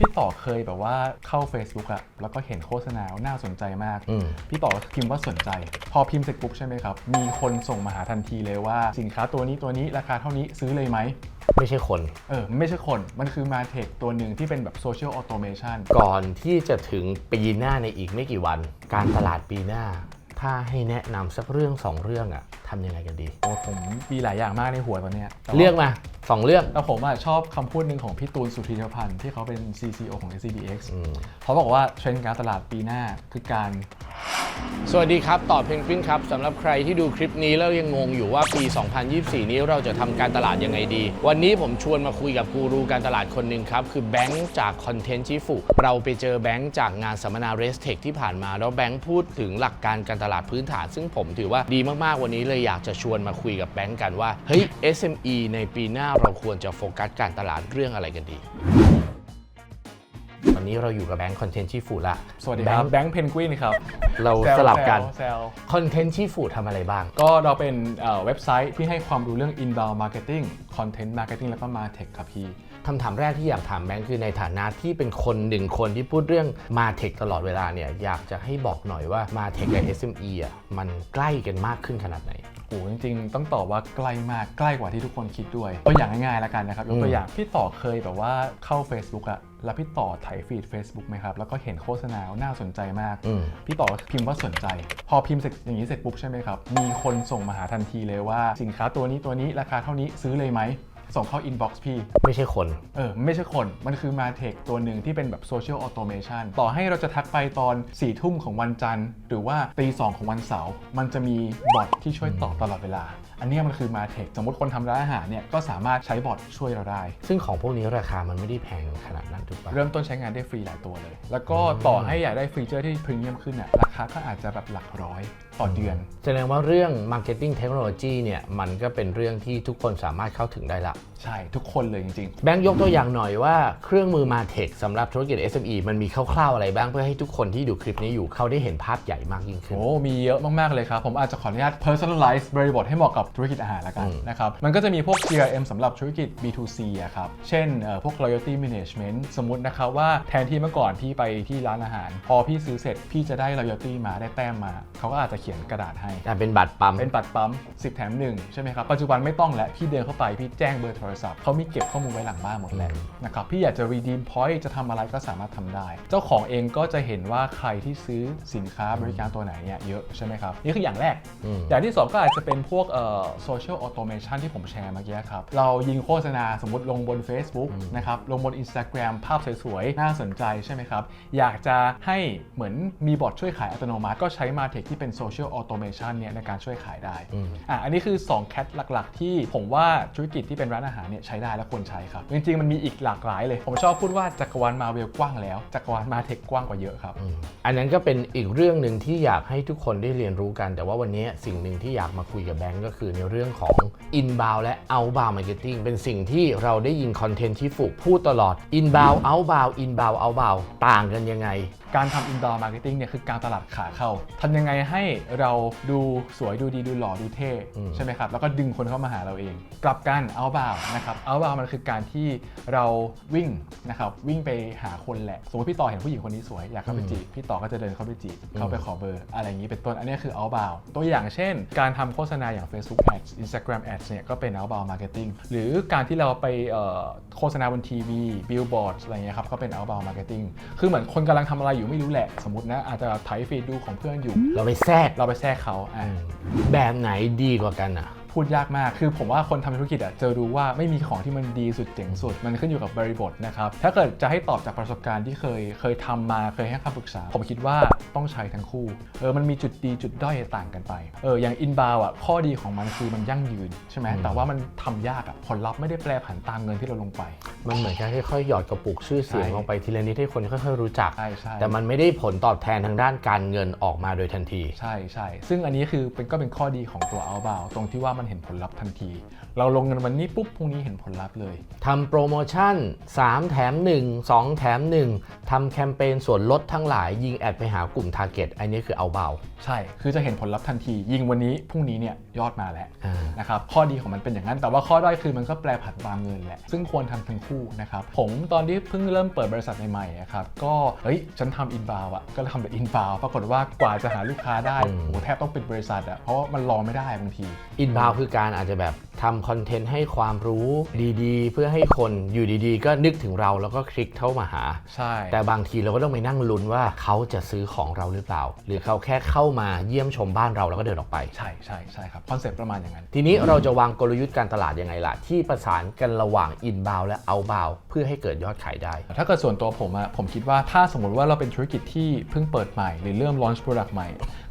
พี่ต่อเคยแบบว่าเข้า Facebook อะแล้วก็เห็นโฆษณาน่าสนใจมาก อืม พี่ต่อก็พิมพ์ว่าสนใจ พอพิมพ์เสร็จปุ๊บใช่ไหมครับ มีคนส่งมาหาทันทีเลยว่าสินค้าตัวนี้ตัวนี้ราคาเท่านี้ซื้อเลยไหมไม่ใช่คน เออไม่ใช่คน มันคือมาเทคตัวหนึ่งที่เป็นแบบโซเชียลออโตเมชันก่อนที่จะถึงปีหน้าในอีกไม่กี่วัน การตลาดปีหน้า ถ้าให้แนะนำสักเรื่องสองเรื่องอะทำยังไงกันดี โอ้ผมมีหลายอย่างมากในหัวตอนเนี้ยแต่ว่าเรื่องมา สองเรื่องแต่ผมอะชอบคำพูดหนึ่งของพี่ตูนสุธีรพันธ์ที่เขาเป็น CCO ของ SCBX อืมเขาบอกว่าเทรนด์การตลาดปีหน้าคือการ สวัสดีครับ ต่อเพนกวินครับสำหรับใครที่ดูคลิปนี้แล้วยังงงอยู่ว่าปี 2024 นี้เราจะทำการตลาดยังไงดี วันนี้ผมชวนมาคุยกับกูรูการตลาดคนหนึ่งครับ คือแบงค์จากคอนเทนต์ชิฟุเราไปเจอแบงค์จากงานสัมมนา r e s t e c h ที่ผ่านมา แล้วแบงค์พูดถึงหลักการการตลาดพื้นฐาน ซึ่งผมถือว่าดีมากๆวันนี้เลยอยากจะชวนมาคุยกับแบงค์กันว่าเฮ้ย SME ในปีหน้าเราควรจะโฟกัสการตลาดเรื่องอะไรกันดี วันนี้เราอยู่กับแบงค์คอนเทนต์ชิฟุละสวัสดีครับ แบงค์เพนกวินครับ เราแซวสลับกันแซวคอนเทนต์ชิฟุทำอะไรบ้าง ก็เราเป็นเอ่อเว็บไซต์ที่ให้ความรู้เรื่อง inbound marketing content marketing แล้วก็ martech ครับพี่คำถามแรกที่อยากถามแบงค์คือในฐานะที่เป็นคนหนึ่งคนที่พูดเรื่องมาเทคตลอดเวลาเนี่ยอยากจะให้บอกหน่อยว่ามาเทคกับ SME อะมันใกล้กันมากขึ้นขนาดไหนโอ้จริงๆ ต้องตอบว่าใกล้มากใกล้กว่าที่ทุกคนคิดด้วยตัวอย่างง่ายๆแล้วกันนะครับยกตัวอย่างพี่ต่อเคยแบบว่าเข้า Facebook อะ แล้วพี่ต่อถ่ายฟีด Facebook ไหมครับ แล้วก็เห็นโฆษณาน่าสนใจมากอืมพี่ต่อก็พิมพ์ว่าสนใจ พอพิมพ์เสร็จอย่างนี้เสร็จปุ๊บใช่ไหมครับ มีคนส่งมาหาทันทีเลยว่าสินค้าตัวนี้ตัวนี้ราคาเท่านี้ซื้อเลยไหมส่งเข้า inbox พี่ ไม่ใช่คน เออ ไม่ใช่คน มันคือมาเทคตัวหนึ่งที่เป็นแบบโซเชียลออโตเมชันต่อให้เราจะทักไปตอน4ี่ทุ่มของวันจันทร์ หรือว่าตีสองของวันเสาร์มันจะมีบอทที่ช่วยตอบตลอดเวลา อันเนี้ยมันคือมาเทคสมมติคนทำร้านอาหารเนี่ยก็สามารถใช้บอทช่วยเราได้ ซึ่งของพวกนี้ราคามันไม่ได้แพงขนาดนั้นถูกปะ เริ่มต้นใช้งานได้ฟรีหลายตัวเลย แล้วก็ต่อให้อยากได้ฟีเจอร์ที่พรีเมียมขึ้นน่ะราคาก็อาจจะแบบหลักร้อยต่อเดือน แสดงว่าเรื่อง Marketing Technology เนี่ยมันก็เป็นเรื่องที่ทุกคนสามารถเข้าถึงได้ละ ใช่ทุกคนเลยจริงๆแบงค์ยกตัวอย่างหน่อยว่าเครื่องมือมาเทคสำหรับธุรกิจ SME มันมีคร่าวๆอะไรบ้างเพื่อให้ทุกคนที่ดูคลิปนี้อยู่เขาได้เห็นภาพใหญ่มากยิ่งขึ้น โอ้ มีเยอะมาก ๆ เลยครับ ผมอาจจะขออนุญาต personalize บริบทให้เหมาะกับธุรกิจอาหารละกันอืมนะครับ มันก็จะมีพวก CRM สำหรับธุรกิจ B2C อะครับ เช่นเอ่อพวก loyalty management สมมตินะครับว่าแทนที่เมื่อก่อนพี่ไปที่ร้านอาหาร พอพี่ซื้อเสร็จพี่จะได้ loyalty มาได้แต้มมา เขาก็อาจจะเขียนกระดาษให้อะเป็นบัตรปั๊ม เป็นบัตรปั๊ม 10 แถม 1 ใช่ไหมครับ ปัจจุบันไม่ต้องแล้ว พี่เดินเข้าไปพี่แจ้งเบอร์โทรศัพท์เขามีเก็บข้อมูลไว้หลังบ้านหมดแล้วอืมนะครับพี่อยากจะ redeem point จะทำอะไรก็สามารถทำได้ เจ้าของเองก็จะเห็นว่าใครที่ซื้อสินค้าบริการตัวไหนเนี่ยเยอะใช่ไหมครับนี่คืออย่างแรกอืมอย่างที่ 2 ก็อาจจะเป็นพวกเอ่อ social automation ที่ผมแชร์เมื่อกี้ครับ เรายิงโฆษณาสมมติลงบน Facebook นะครับ ลงบน Instagram ภาพสวยๆ น่าสนใจใช่ไหมครับ อยากจะให้เหมือนมีบอทช่วยขายอัตโนมัติ ก็ใช้ Martech ที่เป็น social automation เนี่ยในการช่วยขายได้อืมอะอันนี้คือ 2 แคทหลักๆ ที่ผมว่าธุรกิจที่เป็นร้านอาหารเนี่ยใช้ได้และควรใช้ครับ จริงๆ มันมีอีกหลากหลายเลย ผมชอบพูดว่าจักรวาลมาเวลกว้างแล้วจักรวาลมาเทคกว้างกว่าเยอะครับอืมอันนั้นก็เป็นอีกเรื่องหนึ่งที่อยากให้ทุกคนได้เรียนรู้กัน แต่ว่าวันนี้สิ่งหนึ่งที่อยากมาคุยกับแบงก์ก็คือในเรื่องของ inbound และ outbound marketing เป็นสิ่งที่เราได้ยินคอนเทนต์ที่ฝูกพูดตลอด inbound outbound inbound outbound ต่างกันยังไง การทำ inbound marketing เนี่ยคือการตลาดขาเข้าทำยังไงให้เราดูสวยดูดีดูหล่อดูเท่อืมใช่ไหมครับ แล้วก็ดึงคนเข้ามาหาเราเอง กลับกัน outbound นะครับ outbound มันคือการที่เราวิ่งนะครับวิ่งไปหาคนแหละ สมมติพี่ต่อเห็นผู้หญิงคนนี้สวยอยากเข้าไปจีบพี่ต่อก็จะเดินเข้าไปจีบเข้าไปขอเบอร์ อะไรอย่างนี้เป็นต้นอันนี้คือ outbound ตัวอย่างเช่น การทำโฆษณาอย่าง Facebook ads Instagram ads เนี่ยก็เป็น outbound marketing หรือการที่เราไปเอ่อโฆษณาบนทีวี billboard อะไรเงี้ยครับก็เป็น outbound marketing คือเหมือนคนกำลังทำอะไรอยู่ไม่รู้แหละสมมตินะอาจจะไถฟีดดูของเพื่อนอยู่ เราไปแทรกเราไปแทรกเขาอะแบบไหนดีกว่ากันอะ พูดยากมาก คือผมว่าคนทำธุรกิจอะจะรู้ว่าไม่มีของที่มันดีสุดเจ๋งสุด มันขึ้นอยู่กับบริบทนะครับ ถ้าเกิดจะให้ตอบจากประสบการณ์ที่เคยเคยทำมาเคยให้คำปรึกษา ผมคิดว่าต้องใช้ทั้งคู่ เออมันมีจุดดีจุดด้อยต่างกันไป เอออย่างอินบาวอะข้อดีของมันคือมันยั่งยืนใช่ไหมอืมแต่ว่ามันทำยากอะผลลัพธ์ไม่ได้แปลผันตามเงินที่เราลงไป มันเหมือนการค่อยๆหยอดกระปุกชื่อเสียงใช่ลงไปทีละนิดให้คนค่อยๆรู้จัก ใช่ใช่ แต่มันไม่ได้ผลตอบแทนทางด้านการเงินออกมาโดยทันที ใช่ใช่ซึ่งอันนี้คือเป็นก็เป็นข้อดีของตัว outbound ตรงที่ว่ามันเห็นผลลัพธ์ทันที เราลงเงินวันนี้ปุ๊บพรุ่งนี้เห็นผลลัพธ์เลย ทำโปรโมชั่น 3 แถม 1 2 แถม1 ททำแคมเปญส่วนลดทั้งหลายยิงแอดไปหากลุ่ม Target อันนี้คือเอาเบา ใช่ คือจะเห็นผลลัพธ์ทันที ยิงวันนี้พรุ่งนี้เนี่ยยอดมาแล้วอ่า นะครับ ข้อดีของมันเป็นอย่างนั้น แต่ว่าข้อด้อยคือมันก็แปลผันวางเงินแหละ ซึ่งควรทำทั้งคู่นะครับ ผมตอนที่เพิ่งเริ่มเปิดบริษัทใหม่ๆอะครับ ก็ เฮ้ย ฉันทำอินบาวอะก็ทำแต่อินบาวปรากฏว่ากว่าจะหาลูกค้าได้อืมโห แทบต้องปิดบริษัทอะเพราะว่ามันรอไม่ได้บางที อินบาวคือการอาจจะแบบทำคอนเทนต์ให้ความรู้ดีๆ เพื่อให้คนอยู่ดีๆ ก็นึกถึงเราแล้วก็คลิกเข้ามาหา ใช่ แต่บางทีเราก็ต้องไปนั่งลุ้นว่าเขาจะซื้อของเราหรือเปล่า หรือเขาแค่เข้ามาเยี่ยมชมบ้านเราแล้วก็เดินออกไป ใช่ใช่ใช่ครับคอนเซ็ปต์ประมาณอย่างนั้น ทีนี้เราจะวางกลยุทธ์การตลาดยังไงล่ะ ที่ประสานกันระหว่างอินบาวและเอาบาวเพื่อให้เกิดยอดขายได้ ถ้าเกิดส่วนตัวผมอะผมคิดว่าถ้าสมมติว่าเราเป็นธุรกิจที่เพิ่งเปิดใหม่ หรือเริ่ม launch product ใหม่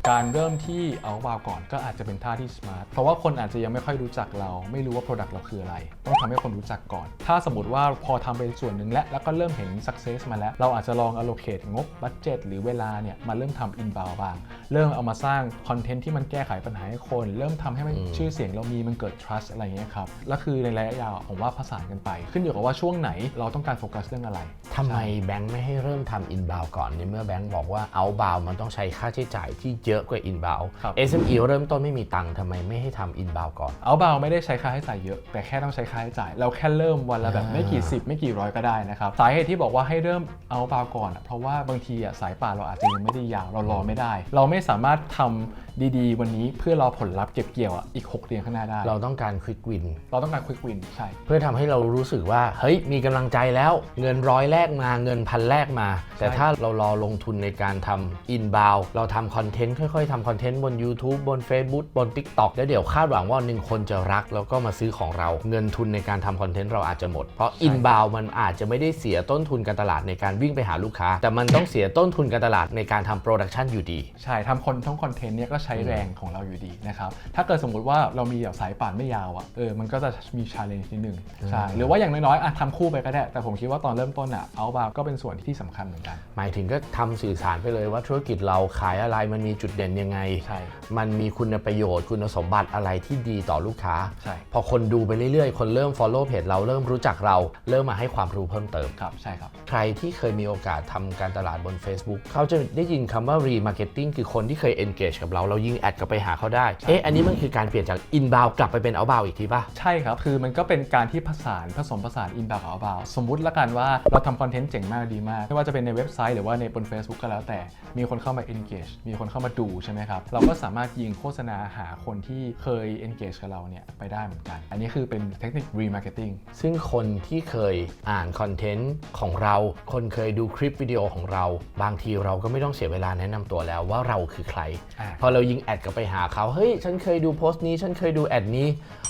การเริ่มที่เอาวาวก่อนก็อาจจะเป็นท่าที่ smart เพราะว่าคนอาจจะยังไม่ค่อยรู้จักเรา ไม่รู้ว่า product เราคืออะไร ต้องทำให้คนรู้จักก่อน ถ้าสมมติว่าพอทำไปส่วนหนึ่งแล้วแล้วก็เริ่มเห็น success มาแล้ว เราอาจจะลอง allocate งบ budget หรือเวลาเนี่ยมาเริ่มทำ inbound บ้าง เริ่มเอามาสร้างคอนเทนต์ที่มันแก้ไขปัญหาให้คน เริ่มทำให้มันอืมชื่อเสียงเรามีมันเกิด trust อะไรอย่างเงี้ยครับแล้วคือในระยะยาวผมว่าผสานกันไป ขึ้นอยู่กับว่าช่วงไหนเราต้องการโฟกัสเรื่องอะไรทำไมแบงค์ไม่ให้เริ่มทำอินบาวก่อนในเมื่อแบงค์บอกว่าเอาบาวมันต้องใช้ค่าใช้จ่ายที่เยอะกว่าอินบาวครับ SME เริ่มต้นไม่มีตังค์ทำไมไม่ให้ทำอินบาวก่อน เอาเบาไม่ได้ใช้ค่าใช้จ่ายเยอะ แต่แค่ต้องใช้ค่าใช้จ่าย เราแค่เริ่มวันละแบบอ่า ไม่กี่สิบไม่กี่ร้อยก็ได้นะครับ สาเหตุที่บอกว่าให้เริ่มเอาเบาก่อนอะเพราะว่าบางทีอะสายป่านเราอาจจะยังไม่ได้ยาวเรารอไม่ได้ เราไม่สามารถทำ ดีๆ วันนี้เพื่อรอผลลัพธ์เก็บเกี่ยวอะอีก 6 เดือนข้างหน้าได้ เราต้องการควิกวิน เราต้องการควิกวินใช่ เพื่อทำให้เรารู้สึกว่า เฮ้ย มีกำลังใจแล้ว เงินร้อยแรกมาเงินพันแรกมา แต่ถ้าเรารอลงทุนในการทำอินบาวเราทำคอนเทนต์ค่อยๆทำคอนเทนต์บน YouTube บน Facebook บน TikTok แล้วเดี๋ยวคาดหวังว่าหนึ่งคนจะรัก แล้วก็มาซื้อของเราเงินทุนในการทำคอนเทนต์เราอาจจะหมด เพราะอินบาวมันอาจจะไม่ได้เสียต้นทุนการตลาดในการวิ่งไปหาลูกค้า แต่มันต้องเสียต้นทุนการตลาดในการทำโปรดักชันอยู่ดี ใช่ทำคนทั้งคอนเทนต์เนี่ยก็ใช้แรงของเราอยู่ดีนะครับ ถ้าเกิดสมมุติว่าเรามีแบบสายป่านไม่ยาวอะ่ะเออมันก็จะมีชาเลนจ์นิดนึงใช่หรือว่าอย่างน้อยๆอะทำคู่ไปก็ได้ แต่ผมคิดว่าตอนเริ่มต้นอะเอาบาก็เป็นส่วนที่สำคัญเหมือนกัน หมายถึงก็ทำสื่อสารไปเลยว่าธุรกิจเราขายอะไรมันมีจุดเด่นยังไงใช่มันมีคุณประโยชน์คุณสมบัติอะไรที่ดีต่อลูกค้าใช่พอคนดูไปเรื่อยๆ คนเริ่ม follow เพจเราเริ่มรู้จักเรา เริ่มมาให้ความรู้เพิ่มเติมครับใช่ครับ ใครที่เคยมีโอกาสทำการตลาดบน Facebook เขาจะได้ยินคำว่า remarketing คือคนที่เคย engage กับเราเรายิงแอดกลับไปหาเขาได้ เอ๊ะ อันนี้มันคือการเปลี่ยนจาก inbound กลับไปเป็น outbound อีกทีป่ะ ใช่ครับ คือมันก็เป็นการที่ผสานผสมผสานอินบากับเอาบาสมมุติละกันว่าเราทำคอนเทนต์เจ๋งมากดีมาก ไม่ว่าจะเป็นในเว็บไซต์หรือว่าในบน Facebook ก็แล้วแต่ มีคนเข้ามา engage มีคนเข้ามาดูใช่ไหมครับ เราก็สามารถยิงโฆษณาหาคนที่เคย engage กับเราเนี่ยไปได้เหมือนกัน อันนี้คือเป็นเทคนิค remarketing ซึ่งคนที่เคยอ่านคอนเทนต์ของเรา คนเคยดูคลิปวิดีโอของเรา บางทีเราก็ไม่ต้องเสียเวลาแนะนำตัวแล้วว่าเราคือใครอ่าพอเรายิงแอดกลับไปหาเขาเฮ้ย ฉันเคยดูโพสต์นี้ ฉันเคยดูแอดนี้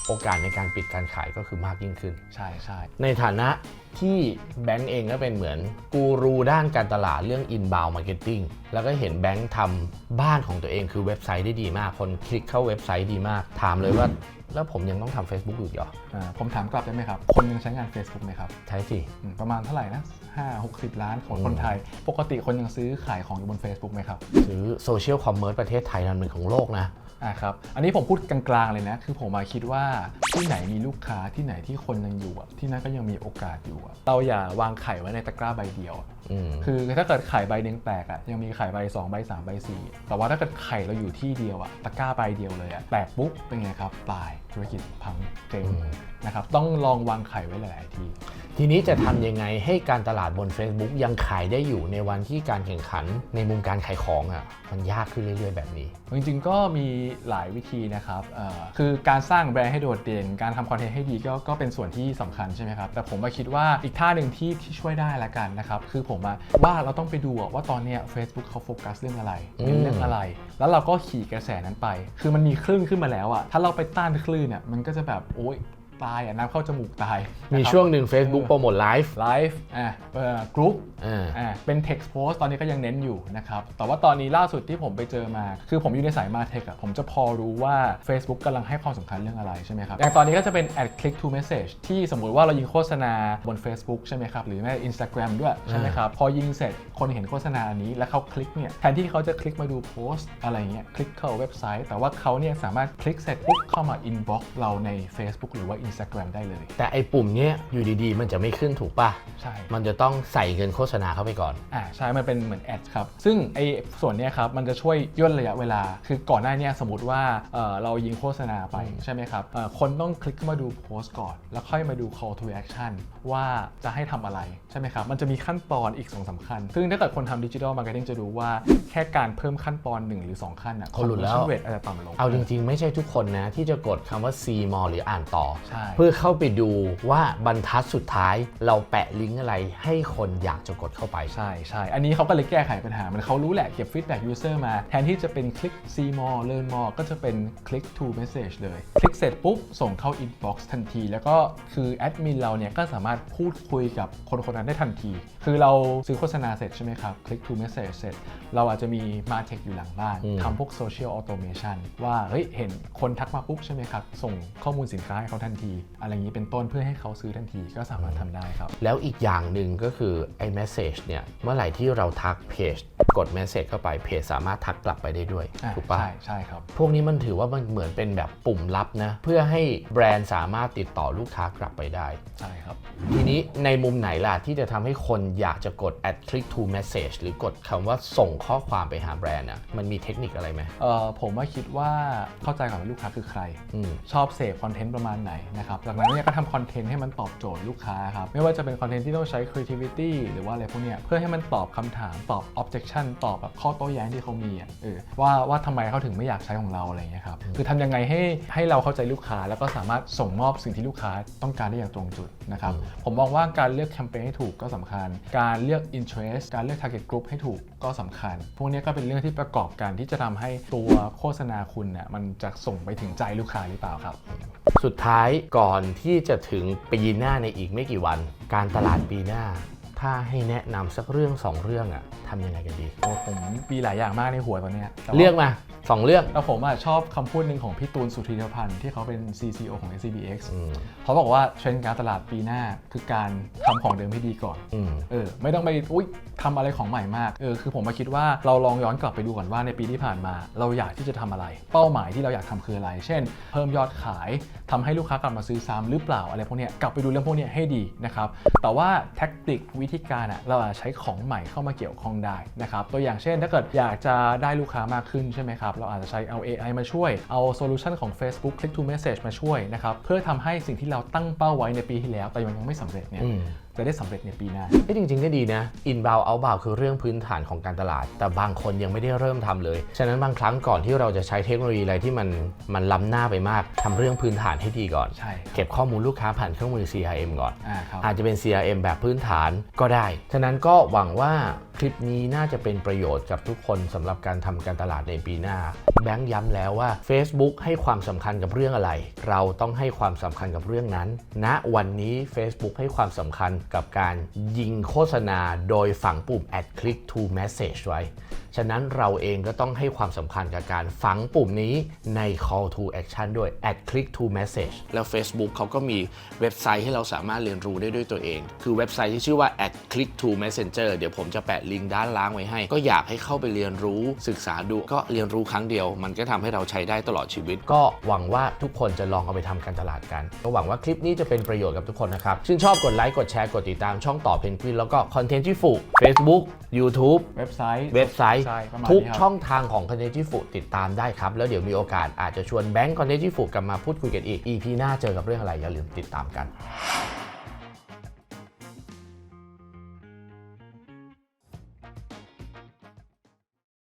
โอกาสในการปิดการขายก็คือมากยิ่งขึ้น ใช่ใช่ในฐานะที่แบงก์เองก็เป็นเหมือนกูรูด้านการตลาดเรื่อง inbound marketing แล้วก็เห็นแบงก์ทำบ้านของตัวเองคือเว็บไซต์ได้ดีมาก คนคลิกเข้าเว็บไซต์ดีมาก ถามเลยว่า แล้วผมยังต้องทำ Facebook อยู่อีกเหรอ อ่าผมถามกลับได้ไหมครับ คนยังใช้งาน Facebook ไหมครับใช่สิ อืมประมาณเท่าไหร่นะ5 60 ล้านของอืมคนไทย ปกติคนยังซื้อขายของอยู่บน Facebook ไหมครับซื้อโซเชียลคอมเมอร์สประเทศไทยนันหนึ่งของโลกนะ อ่าครับ อันนี้ผมพูดกลางๆเลยนะ คือผมมาคิดว่าที่ไหนมีลูกค้าที่ไหนที่คนยังอยู่อะที่นั่นก็ยังมีโอกาสอยู่อะเราอย่าวางไข่ไว้ในตะกร้าใบเดียวอะอืมคือถ้าเกิดไข่ใบหนึ่งแตกอะยังมีไข่ใบ2ใบ3ใบ4แต่ว่าถ้าเกิดไข่เราอยู่ที่เดียวอะตะกร้าใบเดียวเลยอะแตกปุ๊บเป็นไงครับตายธุรกิจพังเจ๊งอืมนะครับต้องลองวางไข่ไว้หลายๆทีทีนี้จะทำยังไงให้การตลาดบน Facebook ยังขายได้อยู่ในวันที่การแข่งขันในมุมการขายของอะ่ะมันยากขึ้นเรื่อย ๆ แบบนี้ จริงๆก็มีหลายวิธีนะครับเอ่อคือการสร้างแบรนด์ให้โดดเด่น การทำคอนเทนต์ให้ดีก็ก็เป็นส่วนที่สำคัญใช่ไหมครับแต่ผมมาคิดว่าอีกท่าหนึ่งที่ที่ช่วยได้ละกันนะครับคือผมอะว่าเราต้องไปดูอะว่าตอนเนี้ย Facebook เขาโฟกัสเรื่องอะไรเน้นเรื่องอะไร แล้วเราก็ขี่กระแสนั้นไป คือมันมีคลื่นขึ้นมาแล้วอะถ้าเราไปต้านคลื่นเนี่ยมันก็จะแบบโอ๊ย ตายอะน้ำเข้าจมูกตายมีนะครับช่วงหนึ่ง Facebook โปรโมทไลฟ์ไลฟ์อะเอ่อกรุ๊ปอ่าอ่าเป็น text post ตอนนี้ก็ยังเน้นอยู่นะครับ แต่ว่าตอนนี้ล่าสุดที่ผมไปเจอมา คือผมอยู่ในสายมาเทคอะผมจะพอรู้ว่า Facebook กำลังให้ความสำคัญเรื่องอะไรใช่ไหมครับอย่างตอนนี้ก็จะเป็น ad click to message ที่สมมุติว่าเรายิงโฆษณาบน Facebook ใช่ไหมครับ หรือแม้ Instagram ด้วยใช่ไหมครับ พอยิงเสร็จคนเห็นโฆษณาอันนี้แล้วเขาคลิกเนี่ยแทนที่เขาจะคลิกมาดูโพสต์อะไรเงี้ยคลิกเข้าเว็บไซต์ แต่ว่าเขาเนี่ยสามารถคลิกเสร็จปุ๊บเข้ามา inbox เราใน Facebook หรือว่า Instagram ได้เลย แต่ไอ้ปุ่มเนี้ยอยู่ดีๆ มันจะไม่ขึ้นถูกป่ะ ใช่ มันจะต้องใส่เงินโฆษณาเข้าไปก่อน อ่าใช่ มันเป็นเหมือนแอดครับ ซึ่งไอ้ส่วนเนี้ยครับ มันจะช่วยย่นระยะเวลา คือก่อนหน้าเนี้ยสมมติว่าเอ่อเรายิงโฆษณาไปใช่ไหมครับเอ่อคนต้องคลิกเข้ามาดูโพสต์ก่อน แล้วค่อยมาดู call to action ว่าจะให้ทำอะไรใช่ไหมครับ มันจะมีขั้นตอนอีกสองสำคัญซึ่งถ้าเกิดคนทำดิจิทัลมาร์เก็ตติ้งจะรู้ว่าแค่การเพิ่มขั้นตอนหนึ่งหรือสองขั้นอะ เขาหลุดแล้ว conversion rate อาจจะต่ำลงเอาจริงๆ ไม่ใช่ทุกคนนะ ที่จะกดคำว่า see more หรืออ่านต่อ ใช่เพื่อเข้าไปดูว่าบรรทัดสุดท้ายเราแปะลิงก์อะไรให้คนอยากจะกดเข้าไป ใช่ใช่อันนี้เขาก็เลยแก้ไขปัญหา มันเขารู้แหละเก็บ feedback user มา แทนที่จะเป็นคลิก see more learn more ก็จะเป็น click to message เลย คลิกเสร็จปุ๊บ ส่งเข้า inbox ทันที แล้วก็คือแอดมินเราเนี่ยก็สามารถพูดคุยกับคนคนนั้นได้ทันที คือเราซื้อโฆษณาเสร็จใช่ไหมครับ click to message เสร็จ เราอาจจะมี martech อยู่หลังบ้านอืมทำพวก social automation ว่าเฮ้ยเห็นคนทักมาปุ๊บใช่ไหมครับส่งข้อมูลสินค้าให้เขาทันที อะไรอย่างนี้เป็นต้นเพื่อให้เขาซื้อทันทีก็สามารถทำได้ครับ แล้วอีกอย่างหนึ่งก็คือไอ้ message เนี่ยเมื่อไหร่ที่เราทักเพจกด message เข้าไปเพจสามารถทักกลับไปได้ด้วยอ่าถูกปะ ใช่ใช่ครับ พวกนี้มันถือว่ามันเหมือนเป็นแบบปุ่มลับนะ เพื่อให้แบรนด์สามารถติดต่อลูกค้ากลับไปได้ ใช่ครับ ทีนี้ในมุมไหนล่ะที่จะทำให้คนอยากจะกด add click to message หรือกดคำว่าส่งข้อความไปหาแบรนด์อะมันมีเทคนิคอะไรไหมเอ่อผมว่าคิดว่าเข้าใจก่อนว่าลูกค้าคือใคร อืม ชอบเสพคอนเทนต์ประมาณไหนนะครับจากนั้นเนี่ยก็ทำคอนเทนต์ให้มันตอบโจทย์ลูกค้าครับไม่ว่าจะเป็นคอนเทนต์ที่ต้องใช้ creativity หรือว่าอะไรพวกเนี้ยเพื่อให้มันตอบคำถามตอบ objection ตอบแบบข้อโต้แย้งที่เขามีอะเออว่าว่าทำไมเขาถึงไม่อยากใช้ของเราอะไรอย่างเงี้ยครับคือทำยังไงให้ให้เราเข้าใจลูกค้า แล้วก็สามารถส่งมอบสิ่งที่ลูกค้าต้องการได้อย่างตรงจุดนะครับผมมองว่าการเลือกแคมเปญให้ถูกก็สำคัญ การเลือก interest การเลือก target group ให้ถูกก็สำคัญ พวกเนี้ยก็เป็นเรื่องที่ประกอบกันที่จะทำให้ตัวโฆษณาคุณเนี่ยมันจะส่งไปถึงใจลูกค้าหรือเปล่าครับ สุดท้ายก่อนที่จะถึงปีหน้าในอีกไม่กี่วัน การตลาดปีหน้า ถ้าให้แนะนำสักเรื่องสองเรื่องอะทำยังไงกันดี โอ้ผมมีหลายอย่างมากในหัวตอนเนี้ยแต่ว่าเลือกมาสองเรื่องแล้วผมอะชอบคำพูดหนึ่งของพี่ตูนสุธีรพันธ์ที่เขาเป็น CCO ของ SCBX อืมเขาบอกว่าเทรนด์การตลาดปีหน้าคือการทำของเดิมให้ดีก่อน อืม เออไม่ต้องไปอุ้ยทำอะไรของใหม่มากเออคือผมมาคิดว่าเราลองย้อนกลับไปดูก่อนว่าในปีที่ผ่านมา เราอยากที่จะทำอะไร เป้าหมายที่เราอยากทำคืออะไร เช่น เพิ่มยอดขายทำให้ลูกค้ากลับมาซื้อซ้ำหรือเปล่าอะไรพวกเนี้ยกลับไปดูเรื่องพวกเนี้ยให้ดีนะครับแต่ว่าแท็กติกวิธีการอะเราอาจจะใช้ของใหม่เข้ามาเกี่ยวข้องได้นะครับตัวอย่างเช่น ถ้าเกิดอยากจะได้ลูกค้ามากขึ้นใช่ไหมครับเราอาจจะใช้เอา AI มาช่วยเอาโซลูชันของ Facebook Click to Message มาช่วยนะครับเพื่อทำให้สิ่งที่เราตั้งเป้าไว้ในปีที่แล้ว แต่ยังไม่สำเร็จเนี่ยจะได้สำเร็จในปีหน้าเอ้ยจริงๆก็ดีนะ inbound outbound คือเรื่องพื้นฐานของการตลาด แต่บางคนยังไม่ได้เริ่มทำเลย ฉะนั้นบางครั้งก่อนที่เราจะใช้เทคโนโลยีอะไรที่มันมันล้ำหน้าไปมากทำเรื่องพื้นฐานให้ดีก่อน ใช่ครับเก็บข้อมูลลูกค้าผ่านเครื่องมือ CRM ก่อนอ่าครับอาจจะเป็น CRM แบบพื้นฐานก็ได้ ฉะนั้นก็หวังว่าคลิปนี้น่าจะเป็นประโยชน์กับทุกคนสำหรับการทำการตลาดในปีหน้า แบงค์ย้ำแล้วว่า Facebook ให้ความสำคัญกับเรื่องอะไร เราต้องให้ความสำคัญกับเรื่องนั้นณวันนี้ Facebook ให้ความสำคัญกับการยิงโฆษณาโดยฝังปุ่ม add click to message ไว้ ฉะนั้นเราเองก็ต้องให้ความสำคัญกับการฝังปุ่มนี้ใน call to action ด้วย add click to message แล้ว Facebook เขาก็มีเว็บไซต์ให้เราสามารถเรียนรู้ได้ด้วยตัวเอง คือเว็บไซต์ที่ชื่อว่า add click to messenger เดี๋ยวผมจะแปะลิงก์ด้านล่างไว้ให้ ก็อยากให้เข้าไปเรียนรู้ศึกษาดูก็เรียนรู้ครั้งเดียว มันก็ทำให้เราใช้ได้ตลอดชีวิต ก็หวังว่าทุกคนจะลองเอาไปทำการตลาดกันก็หวังว่าคลิปนี้จะเป็นประโยชน์กับทุกคนนะครับชื่นชอบกดไลค์กดแชร์กดติดตามช่องต่อเพนกวินแล้วก็คอนเทนต์ที่ฝู Facebook YouTube เว็บไซต์เว็บไซต์ใช่ประมาณทุกนี้ครับช่องทางของ c o n t e n t ฟุติดตามได้ครับแล้วเดี๋ยวมีโอกาสอาจจะชวนแบงค์ c o n t e n t ฟุกลับมาพูดคุยกันอีก EP หน้าเจอกับเรื่องอะไรอย่าลืมติดตามกัน